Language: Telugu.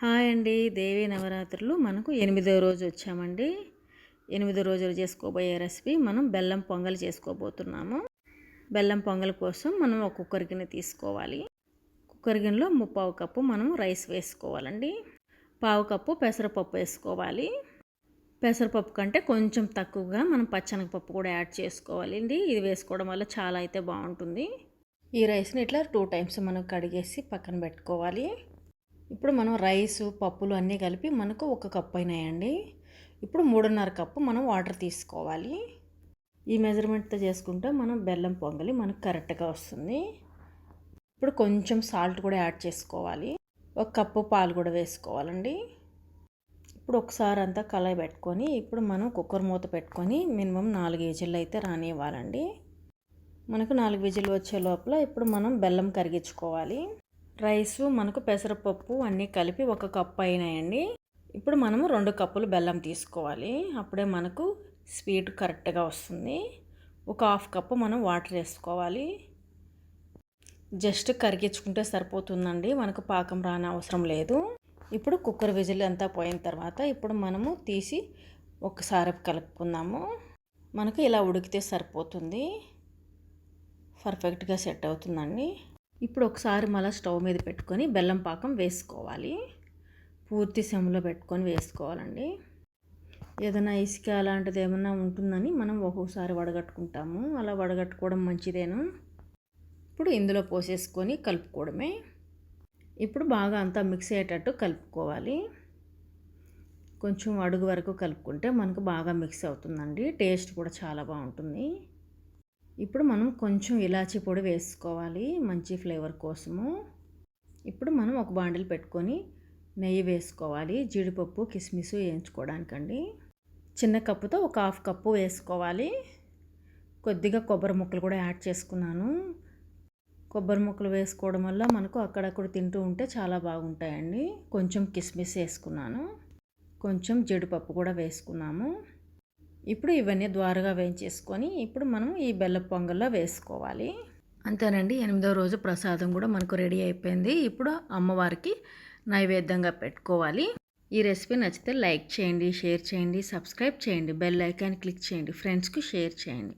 హాయ్ అండి. దేవి నవరాత్రులు. మనకు ఎనిమిదో రోజు వచ్చామండి. ఎనిమిదో రోజులు చేసుకోబోయే రెసిపీ మనం బెల్లం పొంగల్ చేసుకోబోతున్నాము. బెల్లం పొంగల్ కోసం మనం ఒక కుక్కర్ గిన్నె తీసుకోవాలి. కుక్కర్ గిన్నెలో ముప్పావు కప్పు మనం రైస్ వేసుకోవాలండి. పావు కప్పు పెసరపప్పు వేసుకోవాలి. పెసరపప్పు కంటే కొంచెం తక్కువగా మనం పచ్చనగపప్పు కూడా యాడ్ చేసుకోవాలి అండి ఇది వేసుకోవడం వల్ల చాలా అయితే బాగుంటుంది. ఈ రైస్ని ఇట్లా టూ టైమ్స్ మనం కడిగేసి పక్కన పెట్టుకోవాలి. ఇప్పుడు మనం రైసు పప్పులు అన్నీ కలిపి మనకు ఒక కప్పు అయినాయండి. ఇప్పుడు మూడున్నర కప్పు మనం వాటర్ తీసుకోవాలి. ఈ మెజర్మెంట్తో చేసుకుంటే మనం బెల్లం పొంగలి మనకు కరెక్ట్గా వస్తుంది. ఇప్పుడు కొంచెం సాల్ట్ కూడా యాడ్ చేసుకోవాలి. ఒక కప్పు పాలు కూడా వేసుకోవాలండి. ఇప్పుడు ఒకసారి అంతా కళాయి పెట్టుకొని ఇప్పుడు మనం కుక్కర్ మూత పెట్టుకొని మినిమం నాలుగు విజిల్లు అయితే రానివ్వాలండి. మనకు నాలుగు విజిల్లు వచ్చే లోపల ఇప్పుడు మనం బెల్లం కరిగించుకోవాలి. రైసు మనకు పెసరపప్పు అన్నీ కలిపి ఒక కప్పు అయినాయండి. ఇప్పుడు మనము రెండు కప్పులు బెల్లం తీసుకోవాలి. అప్పుడే మనకు స్వీట్ కరెక్ట్గా వస్తుంది. ఒక హాఫ్ కప్పు మనం వాటర్ వేసుకోవాలి. జస్ట్ కరిగించుకుంటే సరిపోతుందండి. మనకు పాకం రాని అవసరం లేదు. ఇప్పుడు కుక్కర్ విజిల్ అంతా పోయిన తర్వాత ఇప్పుడు మనము తీసి ఒకసారి కలుపుకుందాము. మనకు ఇలా ఉడికితే సరిపోతుంది. పర్ఫెక్ట్గా సెట్ అవుతుందండి. ఇప్పుడు ఒకసారి మళ్ళీ స్టవ్ మీద పెట్టుకొని బెల్లం పాకం వేసుకోవాలి. పూర్తి సెమ్లో పెట్టుకొని వేసుకోవాలండి. ఏదైనా ఇసుక అలాంటిది ఏమన్నా ఉంటుందని మనం ఒక్కొక్కసారి వడగట్టుకుంటాము. అలా వడగట్టుకోవడం మంచిదేను? ఇప్పుడు ఇందులో పోసేసుకొని కలుపుకోవడమే. ఇప్పుడు బాగా అంతా మిక్స్ అయ్యేటట్టు కలుపుకోవాలి. కొంచెం అడుగు వరకు కలుపుకుంటే మనకు బాగా మిక్స్ అవుతుందండి. టేస్ట్ కూడా చాలా బాగుంటుంది. ఇప్పుడు మనం కొంచెం ఇలాచీ పొడి వేసుకోవాలి మంచి ఫ్లేవర్ కోసము. ఇప్పుడు మనం ఒక బాండిల్ పెట్టుకొని నెయ్యి వేసుకోవాలి జీడిపప్పు కిస్మిస్ వేయించుకోవడానికండి. చిన్న కప్పుతో ఒక హాఫ్ కప్పు వేసుకోవాలి. కొద్దిగా కొబ్బరి ముక్కలు కూడా యాడ్ చేసుకున్నాను. కొబ్బరి ముక్కలు వేసుకోవడం వల్ల మనకు అక్కడక్కడ తింటూ ఉంటే చాలా బాగుంటాయండి. కొంచెం కిస్మిస్ వేసుకున్నాను. కొంచెం జీడిపప్పు కూడా వేసుకున్నాము. ఇప్పుడు ఇవన్నీ ద్వారగా వేయించేసుకొని ఇప్పుడు మనం ఈ బెల్ల పొంగల్లో వేసుకోవాలి. అంతేనండి ఎనిమిదో రోజు ప్రసాదం కూడా మనకు రెడీ అయిపోయింది. ఇప్పుడు అమ్మవారికి నైవేద్యంగా పెట్టుకోవాలి. ఈ రెసిపీ నచ్చితే లైక్ చేయండి షేర్ చేయండి సబ్స్క్రైబ్ చేయండి బెల్ ఐకాన్ క్లిక్ చేయండి ఫ్రెండ్స్కి షేర్ చేయండి.